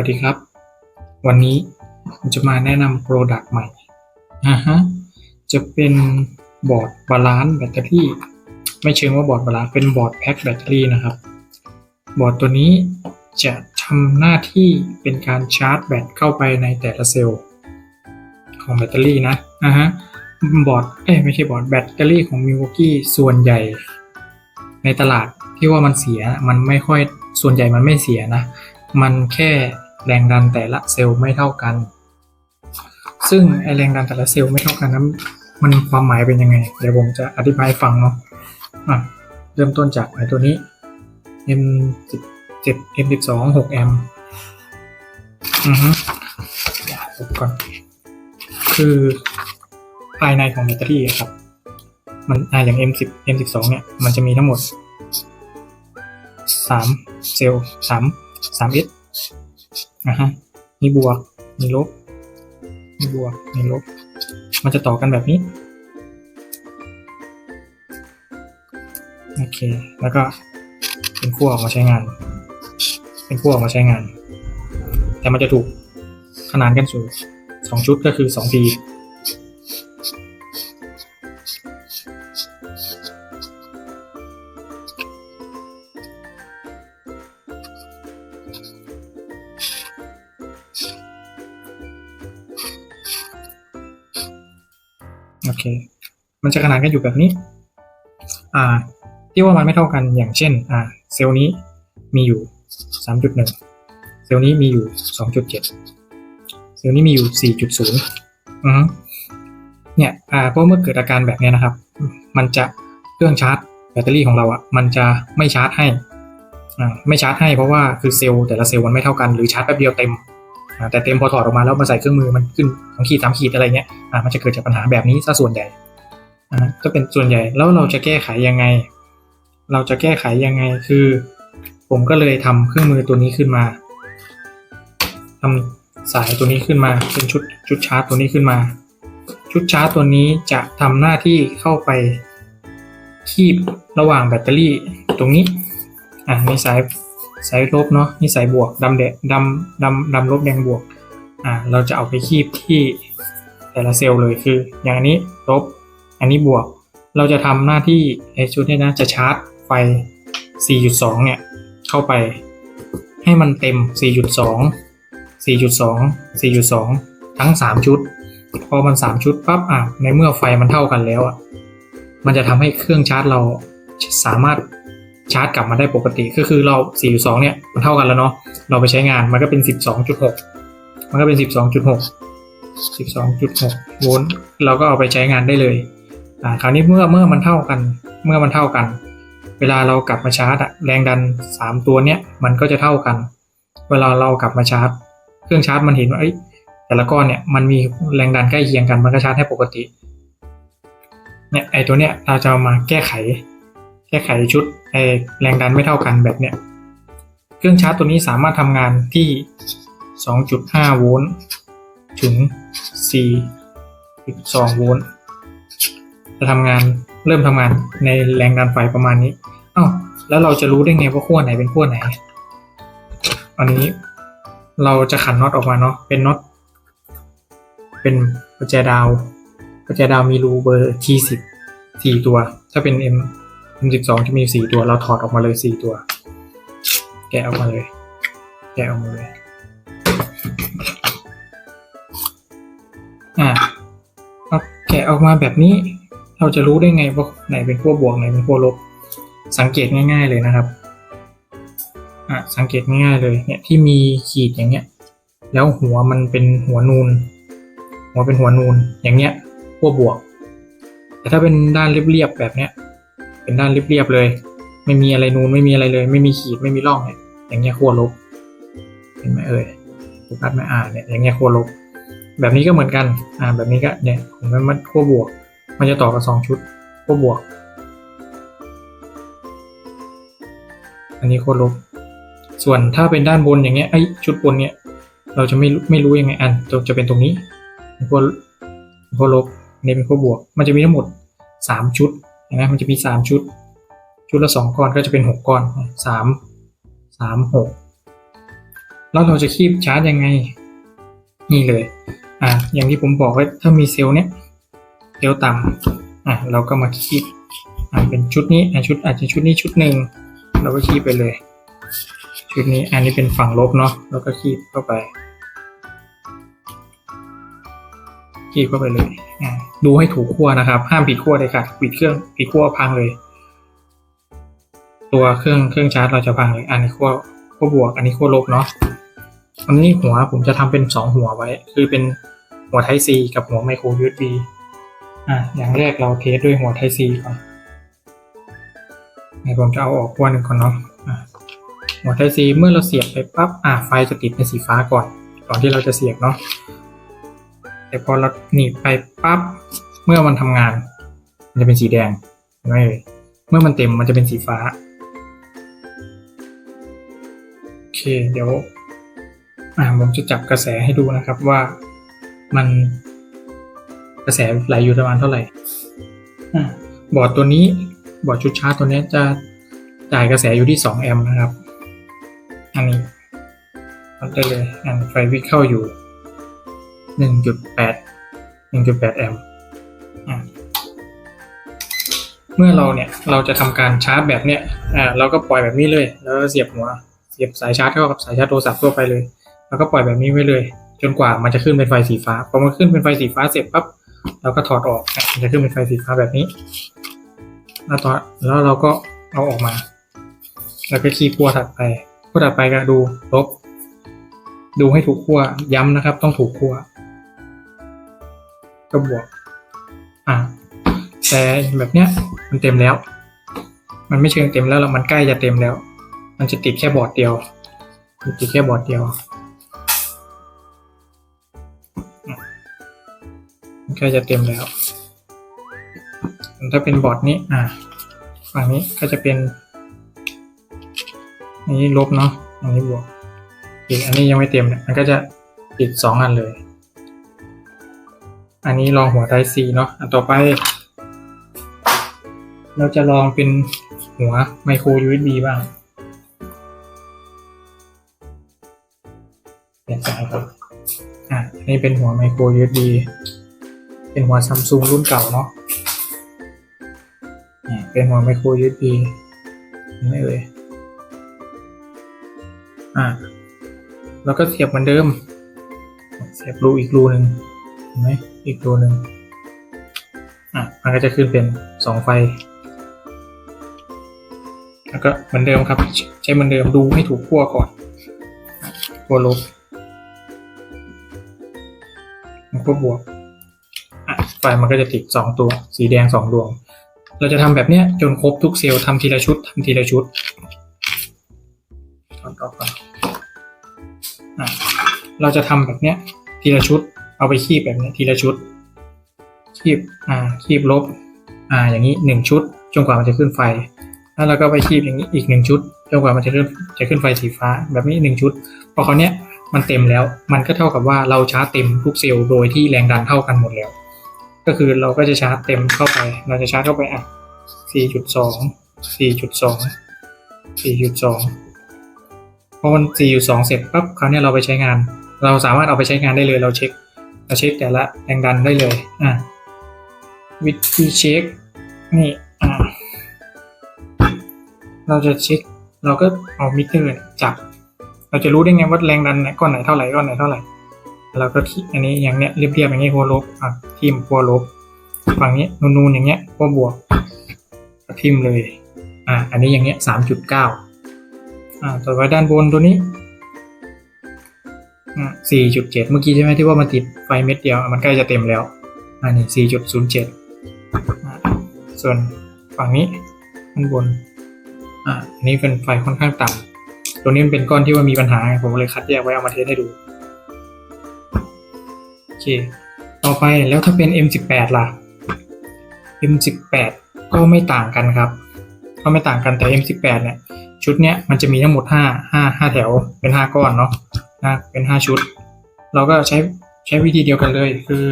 วัสดีครับ วันนี้ผมจะมาแนะนำโปรดักต์ใหม่อ่าฮะจะเป็นบอร์ดบาลานซ์แบตเตอรี่ ไม่เชิงว่าบอร์ดบาลานซ์เป็นบอร์ดแพ็คแบตเตอรี่นะครับ บอร์ดตัวนี้จะทำหน้าที่เป็นการชาร์จแบตเข้าไปในแต่ละเซลล์ของแบตเตอรี่นะอ่าฮะบอร์ดเอ้ไม่ใช่บอร์ดแบตเตอรี่ของมิวกี้ส่วนใหญ่ ในตลาดที่ว่ามันเสียมันไม่ค่อยส่วนใหญ่มันไม่เสียนะ มันแค่ แรงดันแต่ละเซลล์ไม่เท่ากัน ซึ่งไอแรงดันแต่ละเซลล์ไม่เท่ากันนั้นมันความหมายเป็นยังไง เดี๋ยวผมจะอธิบายฟังเนาะะเริ่มต้นจากไอตัวนี้ M 17 M 12 6แอมป์อือฮึก่อนคือภายในของแบตเตอรี่ครับ มันอ่าอย่าง M10 M12 เนี่ย มันจะมีทั้งหมดสามเซลล์สามสามเอะฮะมีบวก มีลบ มีบวก มีลบ มันจะต่อกันแบบนี้ โอเค แล้วก็เป็นคู่ออกมาใช้งาน เป็นคู่ออกมาใช้งาน แต่มันจะถูกขนานกันสู่สองชุดก็คือ 2P มันจะขนานกันอยู่แบบนี้ อ่า ที่ว่ามันไม่เท่ากันอย่างเช่น อ่า เซลล์นี้มีอยู่ 3.1 เซลล์นี้มีอยู่ 2.7 เซลล์นี้มีอยู่ 4.0อือเนี่ยอ่าเพราะเมื่อเกิดอาการแบบเนี้ยนะครับ มันจะเครื่องชาร์จแบตเตอรี่ของเราอะ มันจะไม่ชาร์จให้อ่าไม่ชาร์จให้เพราะว่าคือเซลล์แต่ละเซลล์มันไม่เท่ากันหรือชาร์จแป๊บเดียวเต็มอ่าแต่เต็มพอถอดออกมาแล้วมาใส่เครื่องมือมันขึ้นสองขีดสามขีดอะไรเงี้ยอ่ามันจะเกิดจากปัญหาแบบนี้ซะส่วนใหญ่ ก็เป็นส่วนใหญ่แล้วเราจะแก้ไขยังไง เราจะแก้ไขยังไงคือ ผมก็เลยทำเครื่องมือตัวนี้ขึ้นมาทำสายตัวนี้ขึ้นมา เป็นชุดชุดชาร์จตัวนี้ขึ้นมา ชุดชาร์จตัวนี้จะทำหน้าที่เข้าไป คีบระหว่างแบตเตอรี่ตรงนี้อะมีสายสายลบเนาะนี่สายบวกดำแดงดำดำดำลบแดงบวกอ่าเราจะเอาไปคีบที่แต่ละเซลล์เลยคือ อย่างนี้ลบ อันนี้บวก เราจะทำหน้าที่ไอชุดนี้นะจะชาร์จไฟ 4.2 เนี่ย เข้าไป ให้มันเต็ม 4.2 4.2 4.2 ทั้ง 3 ชุด พอมัน 3 ชุดปั๊บอะในเมื่อไฟมันเท่ากันแล้วอะมันจะทำให้เครื่องชาร์จเราสามารถชาร์จกลับมาได้ปกติก็คือเรา 4.2 เนี่ย มันเท่ากันแล้วเนาะ เราไปใช้งานมันก็เป็น 12.6 มันก็เป็น 12.6 12.6 โวลต์ เราก็เอาไปใช้งานได้เลย อ่าคราวนี้เมื่อเมื่อมันเท่ากัน เมื่อมันเท่ากัน เวลาเรากลับมาชาร์จอะแรงดัน 3 ตัวเนี้ยมันก็จะเท่ากัน เวลาเรากลับมาชาร์จ เครื่องชาร์จมันเห็นว่าเอ้ยแต่ละก้อนเนี่ยมันมีแรงดันใกล้เคียงกันมันก็ชาร์จให้ปกติเนี่ยไอตัวเนี้ยเราจะมาแก้ไข แก้ไขชุดไอแรงดันไม่เท่ากันแบบเนี้ยเครื่องชาร์จตัวนี้สามารถทำงานที่ 2.5 โวลต์ถึง 4.2 โวลต์ จะทำงานเริ่มทำงานในแรงดันไฟประมาณนี้อ้าวแล้วเราจะรู้ได้ไงว่าขั้วไหนเป็นขั้วไหนอันนี้เราจะขันน็อตออกมาเนาะเป็นน็อตเป็นประแจดาวประแจดาวมีรูเบอร์ T10 สี่ตัว ถ้าเป็น M M12 จะมีสี่ตัว เราถอดออกมาเลยสี่ตัว แกะออกมาเลย แกะออกมาเลย อ่าแกะออกมาแบบนี้ เราจะรู้ได้ไงว่าไหนเป็นขั้วบวกไหนเป็นขั้วลบ สังเกตง่าย ๆเลยนะครับอะสังเกตง่ายๆเลยเนี่ยที่มีขีดอย่างเงี้ย แล้วหัวมันเป็นหัวนูน หัวเป็นหัวนูนอย่างเงี้ยขั้วบวก แต่ถ้าเป็นด้านเรียบๆแบบเนี้ย เป็นด้านเรียบๆเลย ไม่มีอะไรนูนไม่มีอะไรเลย ไม่มีขีดไม่มีร่องเนี่ยอย่างเงี้ยขั้วลบเห็นไหมเอ่ยโฟกัสไม่อ่านเนี่ยอย่างเงี้ยขั้วลบ แบบนี้ก็เหมือนกันอ่าแบบนี้ก็เนี่ยผมว่ามันขั้วบวก มันจะต่อกับสองชุดขั้วบวก อันนี้ขั้วลบ ส่วนถ้าเป็นด้านบนอย่างเงี้ยไอชุดบนเนี่ย เราจะไม่ไม่รู้ยังไงอันจะเป็นตรงนี้เป็นขั้วขั้วลบอันนี้เป็นขั้วบวก มันจะมีทั้งหมดสามชุดนไหมมันจะมีสามชุด ชุดละสองก้อนก็จะเป็นหกก้อนสามสามหกแล้วเราจะคีบชาร์จยังไง นี่เลย อ่าอย่างที่ผมบอกไว้ถ้ามีเซลล์เนี้ย เซลล์ต่ำอะเราก็มาคีบอ่าเป็นชุดนี้อะชุดอาจจะชุดนี้ชุดหนึ่งเราก็คีบไปเลย ชุดนี้อันนี้เป็นฝั่งลบเนาะเราก็คีบเข้าไปคีบเข้าไปเลยอ่าดูให้ถูกขั้วนะครับ ห้ามผิดขั้วเลยค่ะผิดเครื่องผิดขั้วพังเลย ตัวเครื่องเครื่องชาร์จเราจะพังเลยอันนี้ขั้วขั้วบวก อันนี้ขั้วลบเนาะอันนี้หัวผมจะทำเป็นสองหัวไว้ คือเป็นหัว Type C กับหัว Micro USB อะอย่างแรกเราเทสด้วยหัว Type C ก่อนให้ผมจะเอาออกขั้วหนึ่งก่อนเนาะะหัว Type C เมื่อเราเสียบไปปั๊บอะไฟจะติดเป็นสีฟ้าก่อนก่อนที่เราจะเสียบเนาะแต่พอเราหนีบไปปั๊บเมื่อมันทำงาน มันจะเป็นสีแดงไมเอ่ยเมื่อมันเต็มมันจะเป็นสีฟ้าโอเคเดี๋ยวอ่าผมจะจับกระแสให้ดูนะครับว่ามัน กระแสไหลอยู่ประมาณเท่าไหร่บอร์ดตัวนี้บอร์ดชุดชาร์จตัวนี้จะจ่ายกระแสอยู่ที่ 2 แอมป์นะครับ อันนี้วัดได้เลยอันไฟวิ่งเข้าอยู่ 1.8 1.8 แอมป์อ่าเมื่อเราเนี่ยเราจะทำการชาร์จแบบเนี้ยอ่าเราก็ปล่อยแบบนี้เลย แล้วเสียบหัวเสียบสายชาร์จเข้ากับสายชาร์จโทรศัพท์ทั่วไปเลย แล้วก็ปล่อยแบบนี้ไว้เลย จนกว่ามันจะขึ้นเป็นไฟสีฟ้าพอมันขึ้นเป็นไฟสีฟ้าเสร็จปั๊บ เราก็ถอดออกจะขึ้นเป็นไฟสีฟ้าแบบนี้ แล้วตอนแล้วเราก็เอาออกมา แล้วก็คีย์ขั้วถัดไปขั้วถัดไปก็ดูลบ ดูให้ถูกขั้วย้ำนะครับ ต้องถูกขั้วก็บวก อะแต่แบบเนี้ยมันเต็มแล้ว มันไม่เชิงเต็มแล้วหรอกมันใกล้จะเต็มแล้ว มันจะติดแค่บอร์ดเดียวมันติดแค่บอร์ดเดียว ใกล้จะเต็มแล้ว ถ้าเป็นบอร์ดนี้อ่าฝั่งนี้ก็จะเป็น อันนี้ลบเนาะอันนี้บวก อีกอันนี้ยังไม่เต็มเนี่ยมันก็จะติดสองอันเลย อันนี้ลองหัวไทซีเนาะอันต่อไป เราจะลองเป็นหัวไมโคร USB บ้างเปลี่ยนสายครับอะนนี่เป็นหัวไมโคร USB เป็นหัวซัมซุงรุ่นเก่าเนาะเป็นหัวไมโคร USB นไหมเอ่ยอะแล้วก็เสียบเหมือนเดิม เสียบรูอีกรูหนึ่งเห็นไหมอีกรูหนึ่งอะ มันก็จะขึ้นเป็นสองไฟ แล้วก็เหมือนเดิมครับ ใช้เหมือนเดิมดูให้ถูกขั้วก่อนขั้วลบมันก็บวก ไฟมันก็จะติดสองตัว สีแดงสองดวง เราจะทำแบบเนี้ยจนครบทุกเซลล์ทำทีละชุดทำทีละชุดออกก่อนเราจะทำแบบเนี้ยทีละชุด เอาไปคีบแบบเนี้ยทีละชุด คีบอ่าคีบลบอ่าอย่างนี้หนึ่งชุดจนกว่ามันจะขึ้นไฟ แล้วเราก็ไปคีบอย่างนี้อีกหนึ่งชุดจนกว่ามันจะขึ้นจะขึ้นไฟสีฟ้าแบบนี้หนึ่งชุด พอเขาเนี้ยมันเต็มแล้ว มันก็เท่ากับว่าเราชาร์จเต็มทุกเซลล์โดยที่แรงดันเท่ากันหมดแล้ว ก็คือเราก็จะชาร์จเต็มเข้าไป เราจะชาร์จเข้าไปอะ 4.2 4.2 4.2พอมัน 4.2 เสร็จปั๊บคราวนี้เราไปใช้งาน เราสามารถเอาไปใช้งานได้เลย เราเช็ค เราเช็คแต่ละแรงดันได้เลย อะ วิธีเช็ค นี่ อะ เราจะเช็ค เราก็เอามิเตอร์จับ เราจะรู้ได้ไงว่าแรงดันไหนก้อนไหนเท่าไหร่ก้อนไหนเท่าไหร่เราก็อันนี้อย่างเนี้ยเรียบๆอย่างนี้หัวลบอะ ทิมหัวลบฝั่งนี้นูนๆอย่างเงี้ยหัวบวกก็ทิมเลยอะอันนี้อย่างเงี้ยสามจุดเก้าอ่าต่อไปด้านบนตัวนี้อะสี่จุดเจ็ดเมื่อกี้ใช่ไหมที่ว่ามันติดไฟเม็ดเดียว มันใกล้จะเต็มแล้วอันนี้สี่จุดศูนย์เจ็ดส่วนฝั่งนี้ด้านบนอ่าอันนี้เป็นไฟค่อนข้างต่ำตัวนี้มันเป็นก้อนที่ว่ามีปัญหาผมเลยคัดแยกไว้เอามาเทสให้ดูโอเค ต่อไปแล้วถ้าเป็น M18 ล่ะ M18 ก็ไม่ต่างกันครับ ก็ไม่ต่างกันแต่ M18 เนี่ยชุดเนี้ยมันจะมีทั้งหมด 5 5 5 แถวเป็น 5 ก้อนเนาะนะเป็น 5 ชุด เราก็ใช้ใช้วิธีเดียวกันเลยคือ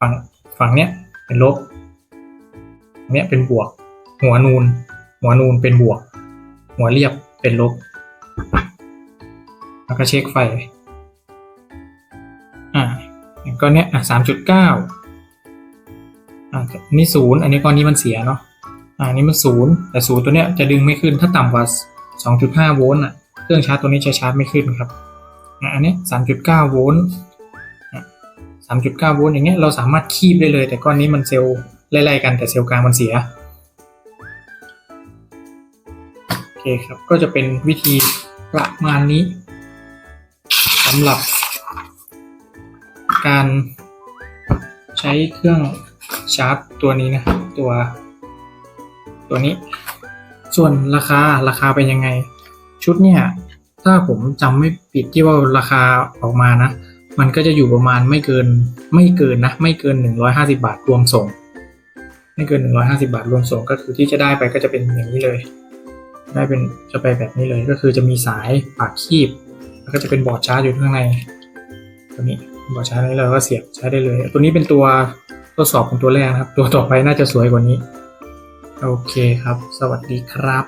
ฝั่งฝั่งเนี้ยเป็นลบเนี้ยเป็นบวก หัวนูน หัวนูนเป็นบวก หัวเรียบเป็นลบ แล้วก็เช็คไฟ ก้อนเนี้ยอะสามจุดเก้าอ่าอันนี้ศูนย์อันนี้ก้อนนี้มันเสียเนาะอ่าอันนี้มันศูนย์แต่ศูนย์ตัวเนี้ยจะดึงไม่ขึ้นถ้าต่ำกว่าสองจุดห้าโวลต์อะเครื่องชาร์จตัวนี้จะชาร์จไม่ขึ้นครับอะอันนี้สามจุดเก้าโวลต์สามจุดเก้าโวลต์อย่างเงี้ยเราสามารถคีบได้เลย แต่ก้อนนี้มันเซลล์ไล่ๆกันแต่เซลล์กลางมันเสียโอเคครับก็จะเป็นวิธีประมาณนี้สำหรับ การใช้เครื่องชาร์จตัวนี้นะตัว ตัวนี้ ส่วนราคาราคาเป็นยังไง ชุดเนี่ยถ้าผมจำไม่ผิดที่ว่าราคาออกมานะ มันก็จะอยู่ประมาณไม่เกินไม่เกินนะ ไม่เกิน 150 บาทรวมส่ง ไม่เกิน 150 บาทรวมส่งก็คือที่จะได้ไปก็จะเป็นอย่างนี้เลย ได้เป็นจะไปแบบนี้เลยก็คือจะมีสายปากคีบ แล้วก็จะเป็นบอร์ดชาร์จอยู่ข้างในตัวนี้ บอร์ดชาร์จนี้เลยก็เสียบใช้ได้เลย ตัวนี้เป็นตัวทดสอบของตัวแรกครับ ตัวต่อไปน่าจะสวยกว่านี้ โอเคครับ สวัสดีครับ